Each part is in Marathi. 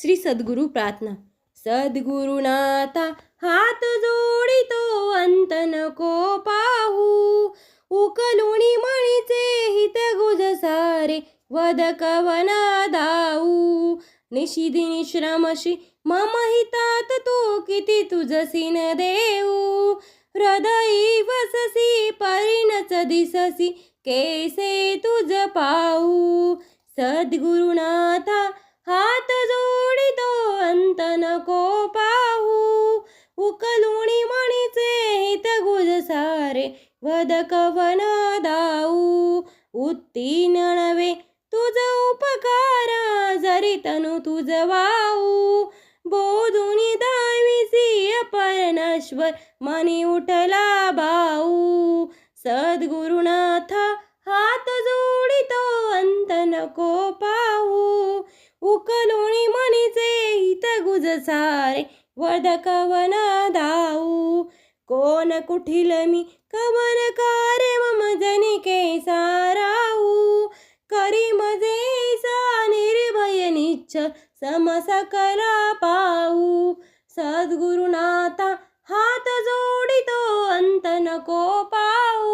श्री सद्गुरु प्रार्थना. सद्गुरुनाथा हात जोडितो अंत नको पाहू. उकलुणी मणीचे हित गुज सारे वद कवना दाऊ. निशिदी निश्रमशी मम हितात तू किती तुझसी न देऊ. हृदयी वससी परिणच दिससी केसे तुझ पाहू. सद्गुरुनाथा हात उकलुणी मणीचे हित गुज सारे वद कवन दाऊ उत्तीन नवे तुझ उपकार जरी तनु तुझ वाऊ. बोधुनी दाविसी परनश्वर मनी उठला भाऊ. सद्गुरुनाथा हात जोडितो अंत नको पाहू. उकलुणी मणीचे हित गुज सारे वद कवन कोण कुठील मी? कवन मम जनिके साराऊ करी मजे सा निर्भय निच्छ समसकला पाऊ सद्गुरुनाथा हात जोडितो अंत नको पाऊ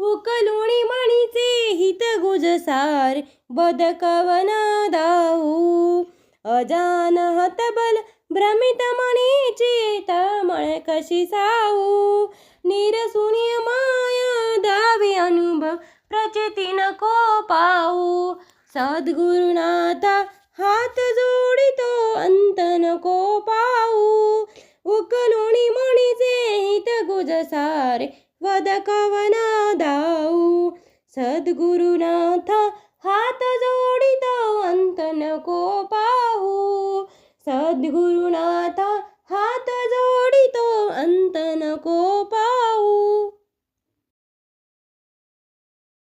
उकलुणी मणीचे हित गुज सार बद कवन दाऊ अजान हतबल भ्रमित मणीचे तळमळ कशी साऊ निरसुनी माया दावी अनुभव प्रचिती नको पाऊ सद्गुरुनाथा हात जोडितो अंत नको पाऊ उकलुणी म्हणीचे हित गुज सारे वद कवना दाऊ. सद्गुरुनाथा हात जोडितो अंत नको पाहू. सद्गुरुनाथा